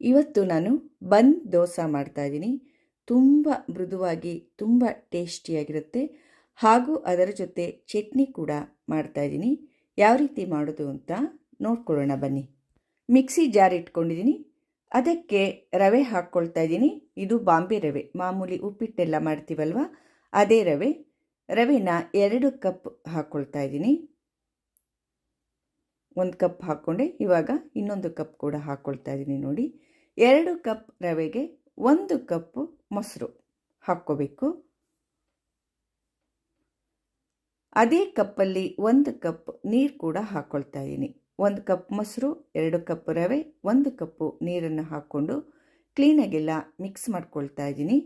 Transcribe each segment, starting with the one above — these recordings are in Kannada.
ಇವತ್ತು ನಾನು ಬನ್ ದೋಸೆ ಮಾಡ್ತಾಯಿದ್ದೀನಿ ತುಂಬ ಮೃದುವಾಗಿ, ತುಂಬ ಟೇಸ್ಟಿಯಾಗಿರುತ್ತೆ. ಹಾಗೂ ಅದರ ಜೊತೆ ಚಟ್ನಿ ಕೂಡ ಮಾಡ್ತಾಯಿದ್ದೀನಿ ಯಾವ ರೀತಿ ಮಾಡೋದು ಅಂತ ನೋಡ್ಕೊಳ್ಳೋಣ ಬನ್ನಿ. ಮಿಕ್ಸಿ ಜಾರ್ ಇಟ್ಕೊಂಡಿದ್ದೀನಿ. ಅದಕ್ಕೆ ರವೆ ಹಾಕ್ಕೊಳ್ತಾ ಇದ್ದೀನಿ. ಇದು ಬಾಂಬೆ ರವೆ. ಮಾಮೂಲಿ ಉಪ್ಪಿಟ್ಟೆಲ್ಲ ಮಾಡ್ತೀವಲ್ವ? ಅದೇ ರವೆ. ರವೆನ ಎರಡು ಕಪ್ ಹಾಕ್ಕೊಳ್ತಾ ಇದ್ದೀನಿ. ಒಂದು ಕಪ್ ಹಾಕ್ಕೊಂಡೆ. ಇವಾಗ ಇನ್ನೊಂದು ಕಪ್ ಕೂಡ ಹಾಕ್ಕೊಳ್ತಾ ಇದ್ದೀನಿ ನೋಡಿ. ಎರಡು ಕಪ್ ರವೆಗೆ ಒಂದು ಕಪ್ಪು ಮೊಸರು ಹಾಕ್ಕೋಬೇಕು. ಅದೇ ಕಪ್ಪಲ್ಲಿ ಒಂದು ಕಪ್ ನೀರು ಕೂಡ ಹಾಕ್ಕೊಳ್ತಾ ಇದ್ದೀನಿ. ಒಂದು ಕಪ್ ಮೊಸರು, ಎರಡು ಕಪ್ ರವೆ, ಒಂದು ಕಪ್ಪು ನೀರನ್ನು ಹಾಕ್ಕೊಂಡು ಕ್ಲೀನಾಗೆಲ್ಲ ಮಿಕ್ಸ್ ಮಾಡ್ಕೊಳ್ತಾ ಇದ್ದೀನಿ.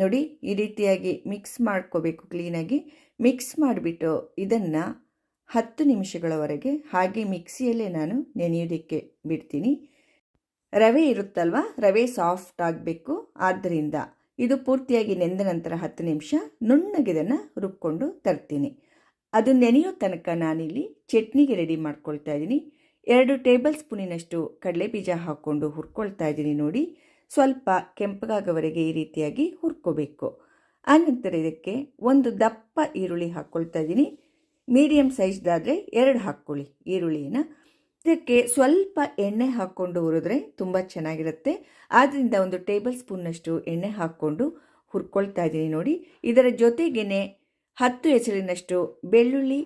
ನೋಡಿ, ಈ ರೀತಿಯಾಗಿ ಮಿಕ್ಸ್ ಮಾಡ್ಕೋಬೇಕು ಕ್ಲೀನಾಗಿ. ಮಿಕ್ಸ್ ಮಾಡಿಬಿಟ್ಟು ಇದನ್ನು ಹತ್ತು ನಿಮಿಷಗಳವರೆಗೆ ಹಾಗೆ ಮಿಕ್ಸಿಯಲ್ಲೇ ನಾನು ನೆನೆಯೋದಕ್ಕೆ ಬಿಡ್ತೀನಿ. ರವೆ ಇರುತ್ತಲ್ವ? ರವೆ ಸಾಫ್ಟ್ ಆಗಬೇಕು. ಆದ್ದರಿಂದ ಇದು ಪೂರ್ತಿಯಾಗಿ ನೆಂದ ನಂತರ ಹತ್ತು ನಿಮಿಷ ನುಣ್ಣಗಿದನ್ನು ರುಬ್ಕೊಂಡು ತರ್ತೀನಿ. ಅದು ನೆನೆಯೋ ತನಕ ನಾನಿಲ್ಲಿ ಚಟ್ನಿಗೆ ರೆಡಿ ಮಾಡ್ಕೊಳ್ತಾ ಇದ್ದೀನಿ. ಎರಡು ಟೇಬಲ್ ಸ್ಪೂನಿನಷ್ಟು ಕಡಲೆ ಬೀಜ ಹಾಕ್ಕೊಂಡು ಹುರ್ಕೊಳ್ತಾ ಇದ್ದೀನಿ ನೋಡಿ. ಸ್ವಲ್ಪ ಕೆಂಪಗಾಗವರೆಗೆ ಈ ರೀತಿಯಾಗಿ ಹುರ್ಕೋಬೇಕು. ಆನಂತರ ಇದಕ್ಕೆ ಒಂದು ದಪ್ಪ ಈರುಳ್ಳಿ ಹಾಕ್ಕೊಳ್ತಾ ಇದ್ದೀನಿ. ಮೀಡಿಯಮ್ ಸೈಜ್ದಾದರೆ ಎರಡು ಹಾಕ್ಕೊಳ್ಳಿ ಈರುಳ್ಳಿನ. ಇದಕ್ಕೆ ಸ್ವಲ್ಪ ಎಣ್ಣೆ ಹಾಕ್ಕೊಂಡು ಹುರಿದ್ರೆ ತುಂಬ ಚೆನ್ನಾಗಿರುತ್ತೆ. ಆದ್ದರಿಂದ ಒಂದು ಟೇಬಲ್ ಸ್ಪೂನ್ನಷ್ಟು ಎಣ್ಣೆ ಹಾಕ್ಕೊಂಡು ಹುರ್ಕೊಳ್ತಾ ಇದ್ದೀನಿ ನೋಡಿ. ಇದರ ಜೊತೆಗೇ ಹತ್ತು ಹೆಸರಿನಷ್ಟು ಬೆಳ್ಳುಳ್ಳಿ,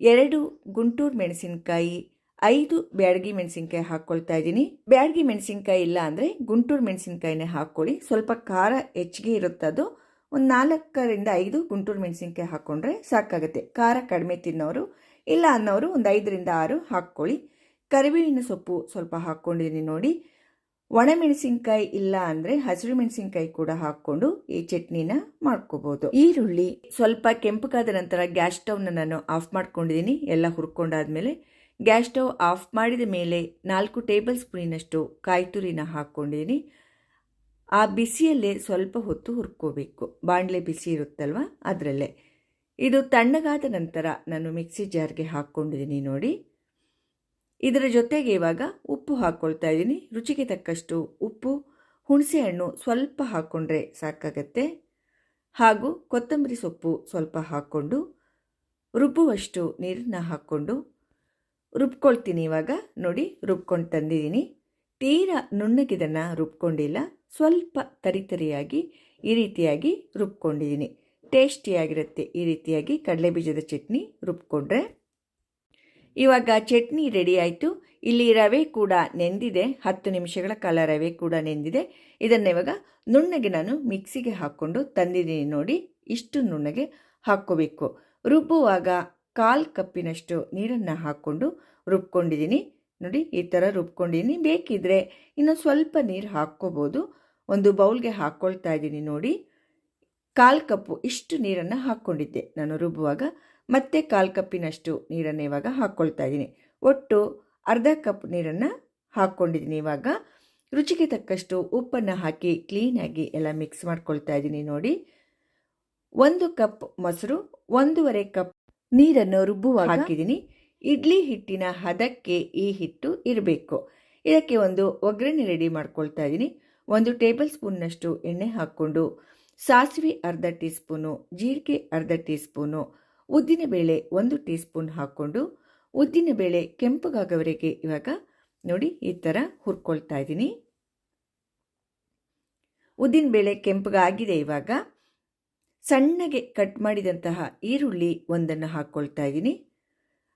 ಎರಡು ಗುಂಟೂರು ಮೆಣಸಿನಕಾಯಿ, ಐದು ಬ್ಯಾಡಗಿ ಮೆಣಸಿನ್ಕಾಯಿ ಹಾಕ್ಕೊಳ್ತಾ ಇದ್ದೀನಿ ಬ್ಯಾಡಗಿ ಮೆಣಸಿನ್ಕಾಯಿ ಇಲ್ಲ ಅಂದರೆ ಗುಂಟೂರು ಮೆಣಸಿನ್ಕಾಯಿನೇ ಹಾಕ್ಕೊಳ್ಳಿ. ಸ್ವಲ್ಪ ಖಾರ ಹೆಚ್ಚಿಗೆ ಇರುತ್ತದು. ಒಂದು ನಾಲ್ಕರಿಂದ ಐದು ಗುಂಟೂರು ಮೆಣಸಿನ್ಕಾಯಿ ಹಾಕ್ಕೊಂಡ್ರೆ ಸಾಕಾಗುತ್ತೆ. ಖಾರ ಕಡಿಮೆ ತಿನ್ನೋರು, ಇಲ್ಲ ಅನ್ನೋರು ಒಂದು ಐದರಿಂದ ಆರು ಹಾಕ್ಕೊಳ್ಳಿ ಕರಿಬೇವಿನ ಸೊಪ್ಪು ಸ್ವಲ್ಪ ಹಾಕ್ಕೊಂಡಿದ್ದೀನಿ ನೋಡಿ. ಒಣಮೆಣಸಿನ್ಕಾಯಿ ಇಲ್ಲ ಅಂದರೆ ಹಸಿರು ಮೆಣಸಿನ್ಕಾಯಿ ಕೂಡ ಹಾಕ್ಕೊಂಡು ಈ ಚಟ್ನಿನ ಮಾಡ್ಕೋಬೋದು. ಈರುಳ್ಳಿ ಸ್ವಲ್ಪ ಕೆಂಪಗಾದ ನಂತರ ಗ್ಯಾಸ್ ಸ್ಟವ್ನ ನಾನು ಆಫ್ ಮಾಡ್ಕೊಂಡಿದ್ದೀನಿ ಎಲ್ಲ ಹುರ್ಕೊಂಡಾದ್ಮೇಲೆ ಗ್ಯಾಸ್ ಸ್ಟವ್ ಆಫ್ ಮಾಡಿದ ಮೇಲೆ ನಾಲ್ಕು ಟೇಬಲ್ ಸ್ಪೂನಿನಷ್ಟು ಕಾಯಿ ತುರಿನ ಹಾಕ್ಕೊಂಡಿದ್ದೀನಿ ಆ ಬಿಸಿಯಲ್ಲೇ ಸ್ವಲ್ಪ ಹೊತ್ತು ಹುರ್ಕೋಬೇಕು. ಬಾಣಲೆ ಬಿಸಿ ಇರುತ್ತಲ್ವ? ಅದರಲ್ಲೇ. ಇದು ತಣ್ಣಗಾದ ನಂತರ ನಾನು ಮಿಕ್ಸಿ ಜಾರ್ಗೆ ಹಾಕ್ಕೊಂಡಿದ್ದೀನಿ ನೋಡಿ. ಇದರ ಜೊತೆಗೆ ಇವಾಗ ಉಪ್ಪು ಹಾಕ್ಕೊಳ್ತಾ ಇದ್ದೀನಿ. ರುಚಿಗೆ ತಕ್ಕಷ್ಟು ಉಪ್ಪು, ಹುಣಸೆಹಣ್ಣು ಸ್ವಲ್ಪ ಹಾಕ್ಕೊಂಡ್ರೆ ಸಾಕಾಗತ್ತೆ. ಹಾಗೂ ಕೊತ್ತಂಬರಿ ಸೊಪ್ಪು ಸ್ವಲ್ಪ ಹಾಕ್ಕೊಂಡು ರುಬ್ಬುವಷ್ಟು ನೀರನ್ನ ಹಾಕ್ಕೊಂಡು ರುಬ್ಕೊಳ್ತೀನಿ ಇವಾಗ. ನೋಡಿ, ರುಬ್ಕೊಂಡು ತಂದಿದ್ದೀನಿ. ತೀರಾ ನುಣ್ಣಗಿದನ್ನು ರುಬ್ಕೊಂಡಿಲ್ಲ. ಸ್ವಲ್ಪ ತರಿತರಿಯಾಗಿ ಈ ರೀತಿಯಾಗಿ ರುಬ್ಕೊಂಡಿದ್ದೀನಿ. ಟೇಸ್ಟಿಯಾಗಿರುತ್ತೆ ಈ ರೀತಿಯಾಗಿ ಕಡಲೆ ಬೀಜದ ಚಟ್ನಿ ರುಬ್ಕೊಂಡ್ರೆ. ಇವಾಗ ಚಟ್ನಿ ರೆಡಿ ಆಯಿತು. ಇಲ್ಲಿ ರವೆ ಕೂಡ ನೆಂದಿದೆ. ಹತ್ತು ನಿಮಿಷಗಳ ಕಾಲ ರವೆ ಕೂಡ ನೆಂದಿದೆ. ಇದನ್ನು ಇವಾಗ ನುಣ್ಣಗೆ ನಾನು ಮಿಕ್ಸಿಗೆ ಹಾಕ್ಕೊಂಡು ತಂದಿದ್ದೀನಿ ನೋಡಿ. ಇಷ್ಟು ನುಣ್ಣಗೆ ಹಾಕ್ಕೋಬೇಕು. ರುಬ್ಬುವಾಗ ಕಾಲು ಕಪ್ಪಿನಷ್ಟು ನೀರನ್ನು ಹಾಕ್ಕೊಂಡು ರುಬ್ಕೊಂಡಿದ್ದೀನಿ. ನೋಡಿ, ಈ ಥರ ರುಬ್ಕೊಂಡಿದ್ದೀನಿ. ಬೇಕಿದ್ದರೆ ಇನ್ನೊಂದು ಸ್ವಲ್ಪ ನೀರು ಹಾಕ್ಕೋಬೋದು. ಒಂದು ಬೌಲ್ಗೆ ಹಾಕ್ಕೊಳ್ತಾ ಇದ್ದೀನಿ ನೋಡಿ. ಕಾಲು ಕಪ್ಪು ಇಷ್ಟು ನೀರನ್ನು ಹಾಕ್ಕೊಂಡಿದ್ದೆ. ನಾನು ರುಬ್ಬುವಾಗ ಮತ್ತೆ ಕಾಲು ಕಪ್ಪಿನಷ್ಟು ನೀರನ್ನು ಇವಾಗ ಹಾಕ್ಕೊಳ್ತಾ ಇದ್ದೀನಿ. ಒಟ್ಟು ಅರ್ಧ ಕಪ್ ನೀರನ್ನು ಹಾಕ್ಕೊಂಡಿದ್ದೀನಿ ಇವಾಗ. ರುಚಿಗೆ ತಕ್ಕಷ್ಟು ಉಪ್ಪನ್ನು ಹಾಕಿ ಕ್ಲೀನಾಗಿ ಎಲ್ಲ ಮಿಕ್ಸ್ ಮಾಡ್ಕೊಳ್ತಾ ಇದ್ದೀನಿ ನೋಡಿ. ಒಂದು ಕಪ್ ಮೊಸರು ಒಂದೂವರೆ ಕಪ್ ನೀರನ್ನು ರುಬ್ಬುವ ಹಾಕಿದ್ದೀನಿ. ಇಡ್ಲಿ ಹಿಟ್ಟಿನ ಹದಕ್ಕೆ ಈ ಹಿಟ್ಟು ಇರಬೇಕು. ಇದಕ್ಕೆ ಒಂದು ಒಗ್ಗರಣೆ ರೆಡಿ ಮಾಡ್ಕೊಳ್ತಾ ಇದ್ದೀನಿ. ಒಂದು ಟೇಬಲ್ ಸ್ಪೂನ್ನಷ್ಟು ಎಣ್ಣೆ ಹಾಕ್ಕೊಂಡು, ಸಾಸಿವೆ ಅರ್ಧ ಟೀ ಸ್ಪೂನು ಜೀರಿಗೆ ಅರ್ಧ ಟೀ ಸ್ಪೂನು ಉದ್ದಿನಬೇಳೆ ಒಂದು ಟೀ ಸ್ಪೂನ್ ಹಾಕ್ಕೊಂಡು ಉದ್ದಿನಬೇಳೆ ಕೆಂಪುಗಾಗವರೆಗೆ ಇವಾಗ ನೋಡಿ ಈ ಥರ ಹುರ್ಕೊಳ್ತಾ ಇದ್ದೀನಿ. ಉದ್ದಿನಬೇಳೆ ಕೆಂಪಗಾಗಿದೆ ಇವಾಗ. ಸಣ್ಣಗೆ ಕಟ್ ಮಾಡಿದಂತಹ ಈರುಳ್ಳಿ ಒಂದನ್ನು ಹಾಕ್ಕೊಳ್ತಾ ಇದ್ದೀನಿ.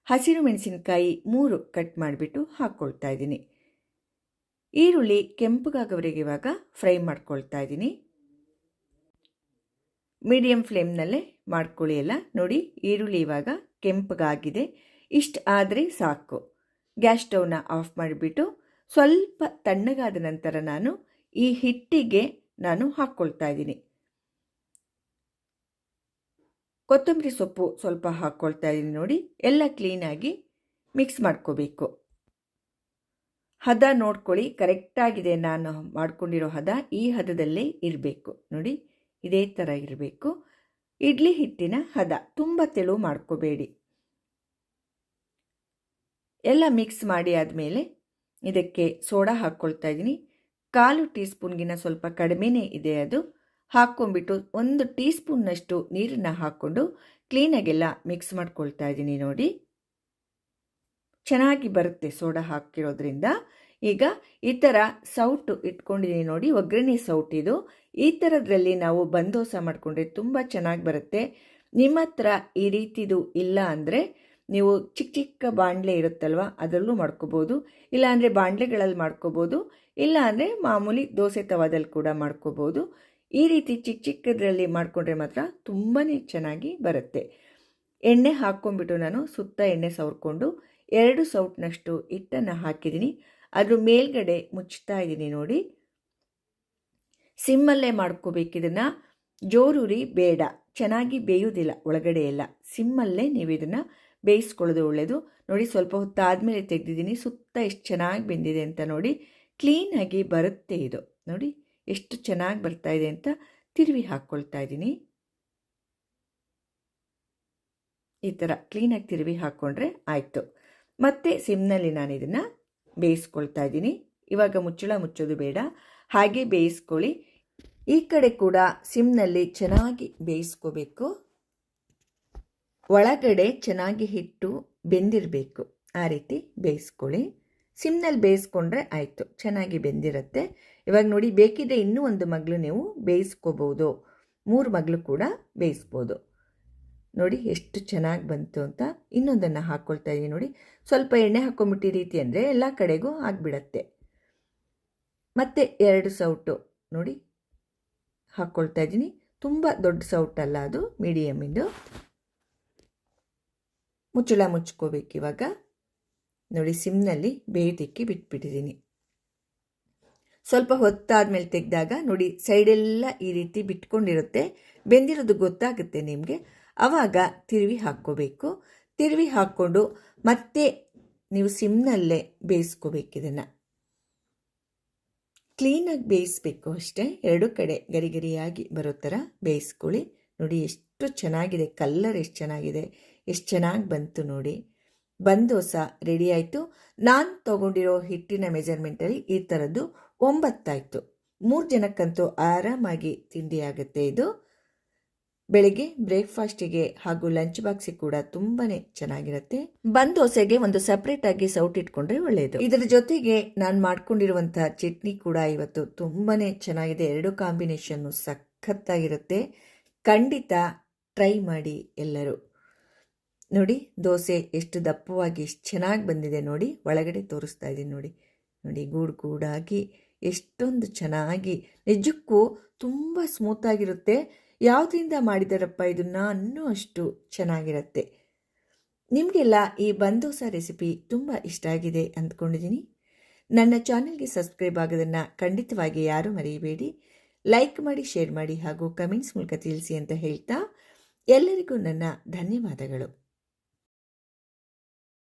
ಹಸಿರು ಮೆಣಸಿನಕಾಯಿ ಮೂರು ಕಟ್ ಮಾಡಿಬಿಟ್ಟು ಹಾಕ್ಕೊಳ್ತಾ ಇದ್ದೀನಿ. ಈರುಳ್ಳಿ ಕೆಂಪುಗಾಗವರೆಗೆ ಇವಾಗ ಫ್ರೈ ಮಾಡ್ಕೊಳ್ತಾ ಇದ್ದೀನಿ. ಮೀಡಿಯಂ ಫ್ಲೇಮ್ನಲ್ಲೇ ಮಾಡ್ಕೊಳ್ಳಿ ಎಲ್ಲ. ನೋಡಿ, ಈರುಳ್ಳಿ ಇವಾಗ ಕೆಂಪಗಾಗಿದೆ. ಇಷ್ಟು ಆದರೆ ಸಾಕು. ಗ್ಯಾಸ್ ಸ್ಟೌವ್ನ ಆಫ್ ಮಾಡಿಬಿಟ್ಟು ಸ್ವಲ್ಪ ತಣ್ಣಗಾದ ನಂತರ ನಾನು ಈ ಹಿಟ್ಟಿಗೆ ನಾನು ಹಾಕ್ಕೊಳ್ತಾ ಇದ್ದೀನಿ. ಕೊತ್ತಂಬರಿ ಸೊಪ್ಪು ಸ್ವಲ್ಪ ಹಾಕ್ಕೊಳ್ತಾ ಇದ್ದೀನಿ ನೋಡಿ. ಎಲ್ಲ ಕ್ಲೀನಾಗಿ ಮಿಕ್ಸ್ ಮಾಡ್ಕೋಬೇಕು. ಹದ ನೋಡ್ಕೊಳ್ಳಿ ಕರೆಕ್ಟಾಗಿದೆ ನಾನು ಮಾಡ್ಕೊಂಡಿರೋ ಹದ, ಈ ಹದದಲ್ಲೇ ಇರಬೇಕು. ನೋಡಿ, ಇದೇ ಥರ ಇರಬೇಕು. ಇಡ್ಲಿ ಹಿಟ್ಟಿನ ಹದ, ತುಂಬ ತೆಳು ಮಾಡ್ಕೋಬೇಡಿ. ಎಲ್ಲ ಮಿಕ್ಸ್ ಮಾಡಿ ಆದಮೇಲೆ ಇದಕ್ಕೆ ಸೋಡಾ ಹಾಕ್ಕೊಳ್ತಾ ಇದ್ದೀನಿ. ಕಾಲು ಟೀ ಸ್ಪೂನ್ಗಿನ ಸ್ವಲ್ಪ ಕಡಿಮೆನೇ ಇದೆ ಅದು. ಹಾಕ್ಕೊಂಬಿಟ್ಟು ಒಂದು ಟೀ ಸ್ಪೂನ್ನಷ್ಟು ನೀರನ್ನು ಹಾಕ್ಕೊಂಡು ಕ್ಲೀನಾಗೆಲ್ಲ ಮಿಕ್ಸ್ ಮಾಡ್ಕೊಳ್ತಾ ಇದ್ದೀನಿ ನೋಡಿ. ಚೆನ್ನಾಗಿ ಬರುತ್ತೆ ಸೋಡಾ ಹಾಕಿರೋದ್ರಿಂದ ಈಗ ಈ ಥರ ಸೌಟು ಇಟ್ಕೊಂಡಿದ್ದೀನಿ ನೋಡಿ, ಒಗ್ಗರಣೆ ಸೌಟ್ ಇದು. ಈ ಥರದ್ರಲ್ಲಿ ನಾವು ಬಂದೋಸ ಮಾಡಿಕೊಂಡ್ರೆ ತುಂಬ ಚೆನ್ನಾಗಿ ಬರುತ್ತೆ. ನಿಮ್ಮ ಹತ್ರ ಈ ರೀತಿದು ಇಲ್ಲ ಅಂದರೆ ನೀವು ಚಿಕ್ಕ ಚಿಕ್ಕ ಬಾಣಲೆ ಇರುತ್ತಲ್ವ, ಅದರಲ್ಲೂ ಮಾಡ್ಕೋಬೋದು. ಇಲ್ಲಾಂದರೆ ಬಾಣಲೆಗಳಲ್ಲಿ ಮಾಡ್ಕೋಬೋದು. ಇಲ್ಲ ಅಂದರೆ ಮಾಮೂಲಿ ದೋಸೆ ತವಾದಲ್ಲಿ ಕೂಡ ಮಾಡ್ಕೋಬೋದು. ಈ ರೀತಿ ಚಿಕ್ಕ ಚಿಕ್ಕದ್ರಲ್ಲಿ ಮಾಡಿಕೊಂಡ್ರೆ ಮಾತ್ರ ತುಂಬಾ ಚೆನ್ನಾಗಿ ಬರುತ್ತೆ. ಎಣ್ಣೆ ಹಾಕ್ಕೊಂಡ್ಬಿಟ್ಟು ನಾನು ಸುತ್ತ ಎಣ್ಣೆ ಸವರ್ಕೊಂಡು ಎರಡು ಸೌಟ್ನಷ್ಟು ಹಿಟ್ಟನ್ನು ಹಾಕಿದ್ದೀನಿ. ಅದ್ರ ಮೇಲ್ಗಡೆ ಮುಚ್ಚುತ್ತಾ ಇದ್ದೀನಿ ನೋಡಿ. ಸಿಮ್ಮಲ್ಲೇ ಮಾಡ್ಕೋಬೇಕು ಜೋರುರಿ ಬೇಡ. ಚೆನ್ನಾಗಿ ಬೇಯುವುದಿಲ್ಲ ಒಳಗಡೆ ಎಲ್ಲ. ಸಿಮ್ಮಲ್ಲೇ ನೀವು ಇದನ್ನು ಬೇಯಿಸ್ಕೊಳ್ಳೋದು ಒಳ್ಳೆಯದು ನೋಡಿ ಸ್ವಲ್ಪ ಹೊತ್ತಾದಮೇಲೆ ತೆಗೆದಿದ್ದೀನಿ. ಸುತ್ತ ಎಷ್ಟು ಚೆನ್ನಾಗಿ ಬೆಂದಿದೆ ಅಂತ ನೋಡಿ. ಕ್ಲೀನಾಗಿ ಬರುತ್ತೆ ಇದು. ನೋಡಿ ಎಷ್ಟು ಚೆನ್ನಾಗಿ ಬರ್ತಾ ಇದೆ ಅಂತ ತಿರುವಿ ಹಾಕ್ಕೊಳ್ತಾ ಇದ್ದೀನಿ. ಈ ಥರ ಕ್ಲೀನಾಗಿ ತಿರುವಿ ಹಾಕ್ಕೊಂಡ್ರೆ ಆಯಿತು. ಮತ್ತೆ ಸಿಮ್ನಲ್ಲಿ ನಾನು ಇದನ್ನು ಬೇಯಿಸ್ಕೊಳ್ತಾ ಇದ್ದೀನಿ. ಇವಾಗ ಮುಚ್ಚಳ ಮುಚ್ಚೋದು ಬೇಡ. ಹಾಗೆ ಬೇಯಿಸ್ಕೊಳ್ಳಿ. ಈ ಕಡೆ ಕೂಡ ಸಿಮ್ನಲ್ಲಿ ಚೆನ್ನಾಗಿ ಬೇಯಿಸ್ಕೋಬೇಕು. ಒಳಗಡೆ ಚೆನ್ನಾಗಿ ಹಿಟ್ಟು ಬೆಂದಿರಬೇಕು. ಆ ರೀತಿ ಬೇಯಿಸ್ಕೊಳ್ಳಿ. ಸಿಮ್ನಲ್ಲಿ ಬೇಯಿಸ್ಕೊಂಡ್ರೆ ಆಯಿತು. ಚೆನ್ನಾಗಿ ಬೆಂದಿರುತ್ತೆ. ಇವಾಗ ನೋಡಿ, ಬೇಕಿದ್ರೆ ಇನ್ನೂ ಒಂದು ಮಗಳು ನೀವು ಬೇಯಿಸ್ಕೋಬೋದು. ಮೂರು ಮಗಳು ಕೂಡ ಬೇಯಿಸ್ಬೋದು. ನೋಡಿ ಎಷ್ಟು ಚೆನ್ನಾಗಿ ಬಂತು ಅಂತ ಇನ್ನೊಂದನ್ನು ಹಾಕ್ಕೊಳ್ತಾ ಇದ್ದೀನಿ ನೋಡಿ. ಸ್ವಲ್ಪ ಎಣ್ಣೆ ಹಾಕ್ಕೊಂಬಿಟ್ಟು ರೀತಿ ಅಂದರೆ ಎಲ್ಲ ಕಡೆಗೂ ಆಗಿಬಿಡತ್ತೆ. ಮತ್ತೆ ಎರಡು ಸೌಟು ನೋಡಿ ಹಾಕ್ಕೊಳ್ತಾ ಇದ್ದೀನಿ ತುಂಬ ದೊಡ್ಡ ಸೌಟಲ್ಲ ಅದು ಮೀಡಿಯಮಿಂದು ಮುಚ್ಚಳ ಮುಚ್ಕೋಬೇಕು ಇವಾಗ. ನೋಡಿ ಸಿಮ್ನಲ್ಲಿ ಬೇಯ್ದಿಕ್ಕಿ ಬಿಟ್ಬಿಟ್ಟಿದ್ದೀನಿ ಸ್ವಲ್ಪ ಹೊತ್ತಾದ್ಮೇಲೆ ತೆಗೆದಾಗ ನೋಡಿ ಸೈಡೆಲ್ಲ ಈ ರೀತಿ ಬಿಟ್ಕೊಂಡಿರುತ್ತೆ. ಬೆಂದಿರೋದು ಗೊತ್ತಾಗುತ್ತೆ ನಿಮಗೆ. ಆವಾಗ ತಿರುವಿ ಹಾಕ್ಕೋಬೇಕು. ತಿರುವಿ ಹಾಕ್ಕೊಂಡು ಮತ್ತೆ ನೀವು ಸಿಮ್ನಲ್ಲೇ ಬೇಯಿಸ್ಕೋಬೇಕು ಇದನ್ನು. ಕ್ಲೀನಾಗಿ ಬೇಯಿಸ್ಬೇಕು ಅಷ್ಟೇ. ಎರಡು ಕಡೆ ಗರಿ ಗರಿಯಾಗಿ ಬರೋ ಥರ ಬೇಯಿಸ್ಕೊಳ್ಳಿ. ನೋಡಿ ಎಷ್ಟು ಚೆನ್ನಾಗಿದೆ. ಕಲ್ಲರ್ ಎಷ್ಟು ಚೆನ್ನಾಗಿದೆ. ಎಷ್ಟು ಚೆನ್ನಾಗಿ ಬಂತು ನೋಡಿ. ಬಂದೋಸ ರೆಡಿ ಆಯಿತು. ನಾನು ತೊಗೊಂಡಿರೋ ಹಿಟ್ಟಿನ ಮೆಜರ್ಮೆಂಟಲ್ಲಿ ಈ ಥರದ್ದು ಒಂಬತ್ತಾಯಿತು. ಮೂರು ಜನಕ್ಕಂತೂ ಆರಾಮಾಗಿ ತಿಂಡಿ ಆಗುತ್ತೆ ಇದು. ಬೆಳಿಗ್ಗೆ ಬ್ರೇಕ್ಫಾಸ್ಟಿಗೆ ಹಾಗೂ ಲಂಚ್ ಬಾಕ್ಸ್ ಕೂಡ ತುಂಬಾನೇ ಚೆನ್ನಾಗಿರುತ್ತೆ. ಬಂದ್ ದೋಸೆಗೆ ಒಂದು ಸೆಪರೇಟ್ ಆಗಿ ಸೌಟ್ ಇಟ್ಕೊಂಡ್ರೆ ಒಳ್ಳೆಯದು ಇದರ ಜೊತೆಗೆ ನಾನು ಮಾಡ್ಕೊಂಡಿರುವಂತಹ ಚಟ್ನಿ ಕೂಡ ಇವತ್ತು ತುಂಬಾನೇ ಚೆನ್ನಾಗಿದೆ. ಎರಡು ಕಾಂಬಿನೇಷನ್ ಸಖತ್ತಾಗಿರುತ್ತೆ. ಖಂಡಿತ ಟ್ರೈ ಮಾಡಿ ಎಲ್ಲರೂ. ನೋಡಿ, ದೋಸೆ ಎಷ್ಟು ದಪ್ಪವಾಗಿ, ಎಷ್ಟು ಚೆನ್ನಾಗಿ ಬಂದಿದೆ ನೋಡಿ. ಒಳಗಡೆ ತೋರಿಸ್ತಾ ಇದ್ದೀನಿ ನೋಡಿ. ನೋಡಿ, ಗೂಡು ಗೂಡಾಗಿ, ಎಷ್ಟೊಂದು ಚೆನ್ನಾಗಿ, ನಿಜಕ್ಕೂ ತುಂಬ ಸ್ಮೂತಾಗಿರುತ್ತೆ ಯಾವುದರಿಂದ ಮಾಡಿದಾರಪ್ಪ ಇದನ್ನು ಅನ್ನೋ ಅಷ್ಟು ಚೆನ್ನಾಗಿರುತ್ತೆ. ನಿಮಗೆಲ್ಲ ಈ ಬಂದೋಸ ರೆಸಿಪಿ ತುಂಬ ಇಷ್ಟ ಆಗಿದೆ ಅಂದ್ಕೊಂಡಿದ್ದೀನಿ. ನನ್ನ ಚಾನೆಲ್ಗೆ ಸಬ್ಸ್ಕ್ರೈಬ್ ಆಗೋದನ್ನು ಖಂಡಿತವಾಗಿ ಯಾರೂ ಮರೆಯಬೇಡಿ ಲೈಕ್ ಮಾಡಿ, ಶೇರ್ ಮಾಡಿ ಹಾಗೂ ಕಮೆಂಟ್ಸ್ ಮೂಲಕ ತಿಳಿಸಿ ಅಂತ ಹೇಳ್ತಾ ಎಲ್ಲರಿಗೂ ನನ್ನ ಧನ್ಯವಾದಗಳು.